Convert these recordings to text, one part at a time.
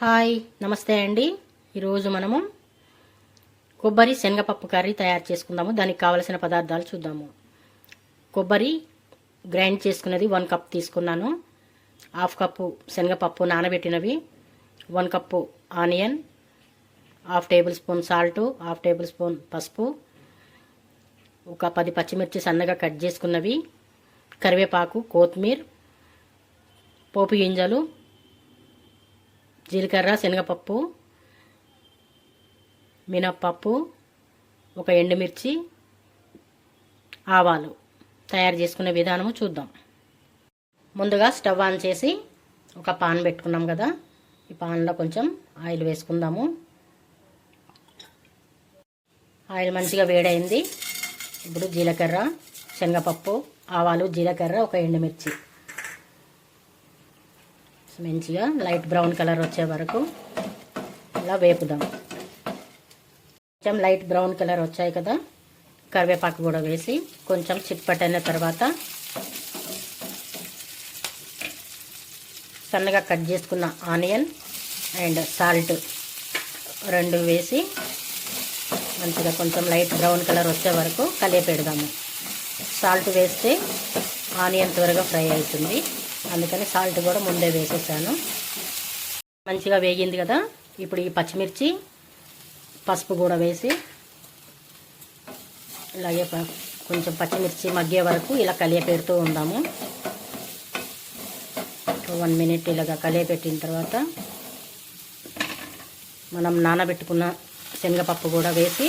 Hi నమస్తే అండి. ఈరోజు మనము కొబ్బరి శనగపప్పు కర్రీ తయారు చేసుకుందాము. దానికి కావలసిన పదార్థాలు చూద్దాము. కొబ్బరి గ్రైండ్ చేసుకున్నది వన్ కప్ తీసుకున్నాను. హాఫ్ కప్పు శనగపప్పు నానబెట్టినవి one cup onion half tablespoon salt half tablespoon పసుపు ఒక పది పచ్చిమిర్చి సన్నగా కట్ చేసుకున్నవి కరివేపాకు కొత్తిమీర పోపు గింజలు జీలకర్ర శనగపప్పు మినప్పప్పు ఒక ఎండుమిర్చి ఆవాలు తయారు చేసుకునే విధానము చూద్దాం. ముందుగా స్టవ్ ఆన్ చేసి ఒక పాన్ పెట్టుకున్నాం కదా ఈ పాన్లో కొంచెం ఆయిల్ వేసుకుందాము. ఆయిల్ మంచిగా వేడైంది. ఇప్పుడు జీలకర్ర శనగపప్పు ఆవాలు జీలకర్ర ఒక ఎండుమిర్చి. మంచిగా లైట్ బ్రౌన్ కలర్ వచ్చే వరకు ఇలా వేపుదాం. కొంచెం లైట్ బ్రౌన్ కలర్ వచ్చాయి కదా కరివేపాకు కూడా వేసి కొంచెం చిట్పటైన తర్వాత సన్నగా కట్ చేసుకున్న ఆనియన్ అండ్ సాల్ట్ రెండు వేసి మంచిగా కొంచెం లైట్ బ్రౌన్ కలర్ వచ్చే వరకు కలియపెడదాము సాల్ట్ వేస్తే ఆనియన్ త్వరగా ఫ్రై అవుతుంది. అందుకని సాల్ట్ కూడా ముందే వేసేసాను. మంచిగా వేగింది కదా? ఇప్పుడు ఈ పచ్చిమిర్చి పసుపు కూడా వేసి ఇలాగే కొంచెం పచ్చిమిర్చి మగ్గే వరకు ఇలా కలియపెడుతూ ఉందాము. వన్ మినిట్ ఇలాగ కలియపెట్టిన తర్వాత మనం నానబెట్టుకున్న శనగపప్పు కూడా వేసి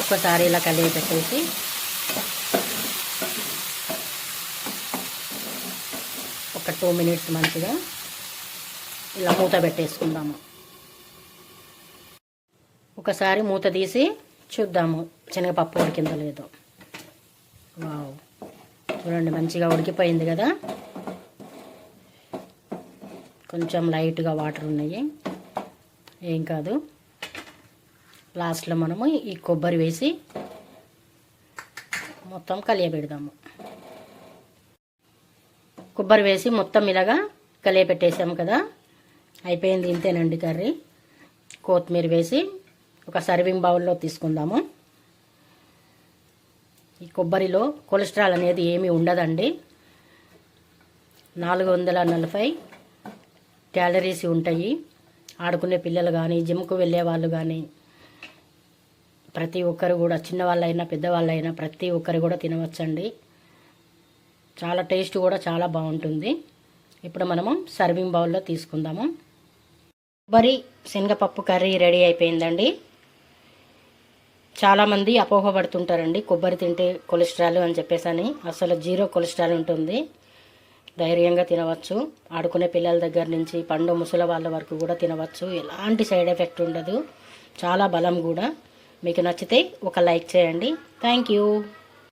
ఒకసారి ఇలా కలియపెట్టేసి ఒక టూ మినిట్స్ మంచిగా ఇలా మూత పెట్టేసుకుందాము. ఒకసారి మూత తీసి చూద్దాము శనగపప్పు ఉడికిందో లేదో. వావ్. చూడండి మంచిగా ఉడికిపోయింది కదా. కొంచెం లైట్గా వాటర్ ఉన్నాయి. ఏం కాదు. లాస్ట్లో మనము ఈ కొబ్బరి వేసి మొత్తం కలియబెడదాము. కొబ్బరి వేసి మొత్తం ఇలాగా కలియపెట్టేసాము కదా. అయిపోయింది ఇంతేనండి కర్రీ. కొత్తిమీర వేసి ఒక సర్వింగ్ బౌల్లో తీసుకుందాము. ఈ కొబ్బరిలో కొలెస్ట్రాల్ అనేది ఏమీ ఉండదండి. నాలుగు వందల నలభై క్యాలరీస్ ఉంటాయి. ఆడుకునే పిల్లలు కానీ జిమ్కు వెళ్ళే వాళ్ళు కానీ ప్రతి ఒక్కరు కూడా చిన్నవాళ్ళైనా పెద్దవాళ్ళైనా ప్రతి ఒక్కరు కూడా తినవచ్చండి. చాలా టేస్ట్ కూడా చాలా బాగుంటుంది. ఇప్పుడు మనము సర్వింగ్ బౌల్లో తీసుకుందాము. కొబ్బరి శనగపప్పు కర్రీ రెడీ అయిపోయిందండి. చాలామంది అపోహపడుతుంటారండి కొబ్బరి తింటే కొలెస్ట్రాల్ అని చెప్పేసి అని. అసలు జీరో కొలెస్ట్రాల్ ఉంటుంది. ధైర్యంగా తినవచ్చు. ఆడుకునే పిల్లల దగ్గర నుంచి పండు ముసలి వాళ్ళ వరకు కూడా తినవచ్చు. ఎలాంటి సైడ్ ఎఫెక్ట్ ఉండదు. చాలా బలం కూడా. మీకు నచ్చితే ఒక లైక్ చేయండి. Thank you.